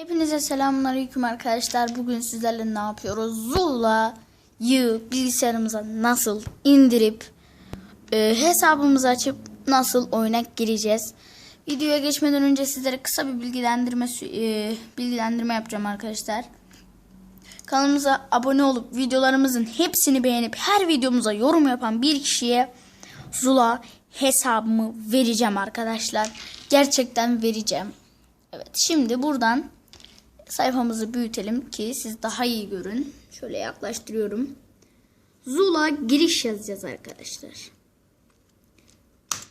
Hepinize selamünaleyküm arkadaşlar. Bugün sizlerle ne yapıyoruz? Zula'yı bilgisayarımıza nasıl indirip e, hesabımızı açıp nasıl oyuna gireceğiz? Videoya geçmeden önce sizlere kısa bir bilgilendirme e, bilgilendirme yapacağım arkadaşlar. Kanalımıza abone olup videolarımızın hepsini beğenip her videomuza yorum yapan bir kişiye Zula hesabımı vereceğim arkadaşlar. Gerçekten vereceğim. Evet şimdi buradan sayfamızı büyütelim ki siz daha iyi görün. Şöyle yaklaştırıyorum. Zula giriş yazacağız arkadaşlar.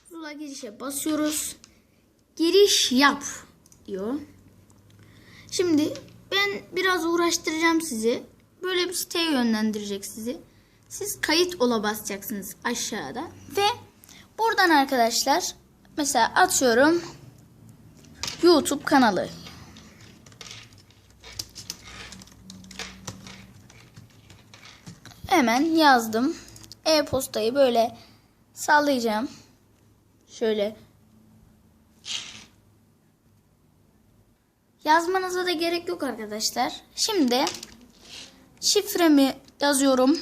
Zula girişe basıyoruz. Giriş yap diyor. Şimdi ben biraz uğraştıracağım sizi. Böyle bir siteye yönlendirecek sizi. Siz kayıt ola basacaksınız aşağıda. Ve buradan arkadaşlar mesela atıyorum YouTube kanalı. Hemen yazdım. E-postayı böyle sallayacağım. Şöyle Yazmanıza da gerek yok arkadaşlar. Şimdi şifremi yazıyorum.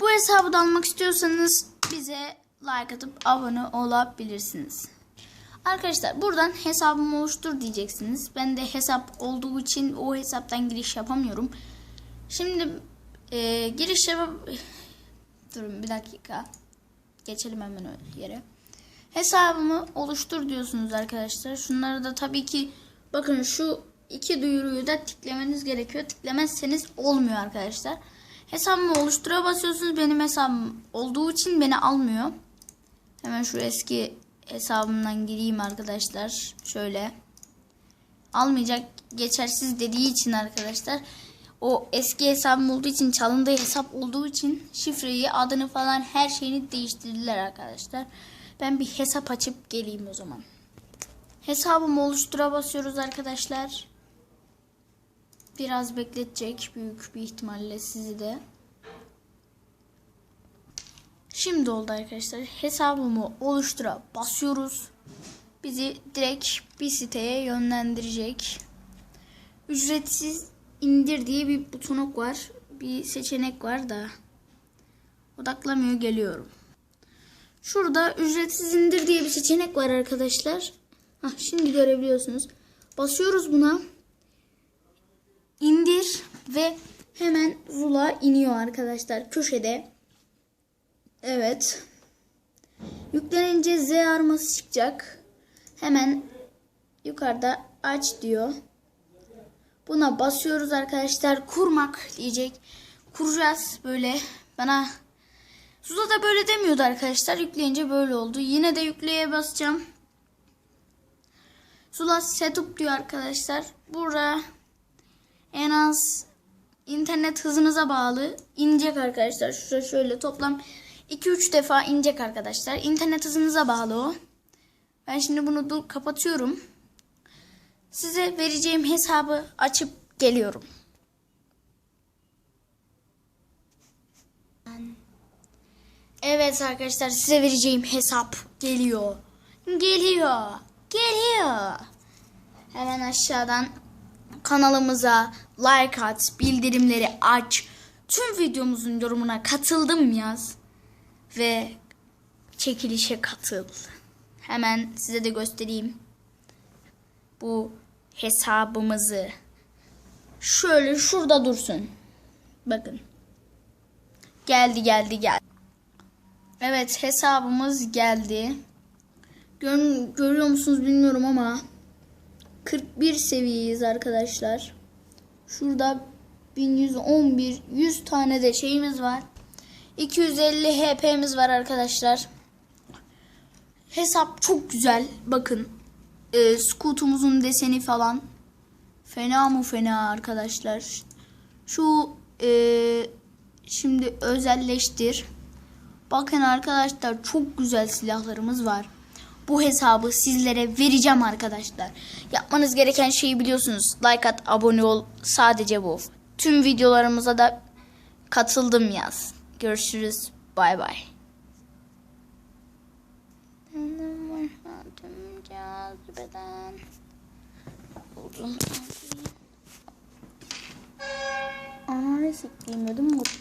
Bu hesabı da almak istiyorsanız bize like atıp abone olabilirsiniz. Arkadaşlar buradan hesabımı oluştur diyeceksiniz. Ben de hesap olduğu için o hesaptan giriş yapamıyorum. Şimdi e, giriş yap... Durun bir dakika. Geçelim hemen o yere. Hesabımı oluştur diyorsunuz arkadaşlar. Şunları da tabii ki bakın şu iki duyuruyu da tıklameniz gerekiyor. Tıklamazsanız olmuyor arkadaşlar. Hesabımı oluştura basıyorsunuz. Benim hesabım olduğu için beni almıyor. Hemen şu eski hesabımdan gireyim arkadaşlar. Şöyle. Almayacak geçersiz dediği için arkadaşlar. O eski hesabım olduğu için çalındığı hesap olduğu için şifreyi adını falan her şeyini değiştirdiler arkadaşlar. Ben bir hesap açıp geleyim o zaman. Hesabımı oluştura basıyoruz arkadaşlar. Biraz bekletecek büyük bir ihtimalle sizi de. Şimdi oldu arkadaşlar. Hesabımı oluştura basıyoruz. Bizi direkt bir siteye yönlendirecek. Ücretsiz indir diye bir butonuk var. Bir seçenek var da odaklamıyor geliyorum. Şurada ücretsiz indir diye bir seçenek var arkadaşlar. Hah, şimdi görebiliyorsunuz. Basıyoruz buna. İndir ve hemen Zula iniyor arkadaşlar köşede. Evet. Yüklenince Z arması çıkacak. Hemen yukarıda aç diyor. Buna basıyoruz arkadaşlar. Kurmak diyecek. Kuracağız böyle. Bana Zula da böyle demiyordu arkadaşlar. Yükleyince böyle oldu. Yine de yükleye basacağım. Zula setup diyor arkadaşlar. Burada en az internet hızınıza bağlı inecek arkadaşlar. Şurada şöyle toplam 2-3 defa inecek arkadaşlar. İnternet hızınıza bağlı o. Ben şimdi bunu kapatıyorum. Size vereceğim hesabı açıp geliyorum. Evet arkadaşlar size vereceğim hesap geliyor. Geliyor. Geliyor. Hemen aşağıdan kanalımıza like at, bildirimleri aç. Tüm videomuzun yorumuna katıldım yaz. Ve çekilişe katıl. Hemen size de göstereyim. Bu hesabımızı. Şöyle şurada dursun. Bakın. Geldi geldi geldi. Evet hesabımız geldi. Gör, görüyor musunuz bilmiyorum ama 41 seviyeyiz arkadaşlar. Şurada 1111 100 tane de şeyimiz var. 250 HP'miz var arkadaşlar. Hesap çok güzel. Bakın. E, skutumuzun deseni falan. Fena mı fena arkadaşlar. Şu e, şimdi özelleştir. Bakın arkadaşlar çok güzel silahlarımız var. Bu hesabı sizlere vereceğim arkadaşlar. Yapmanız gereken şeyi biliyorsunuz. Like at, abone ol. Sadece bu. Tüm videolarımıza da katıldım yaz. Görüşürüz. Bay bay. Ay siktiğim ödüm koptu.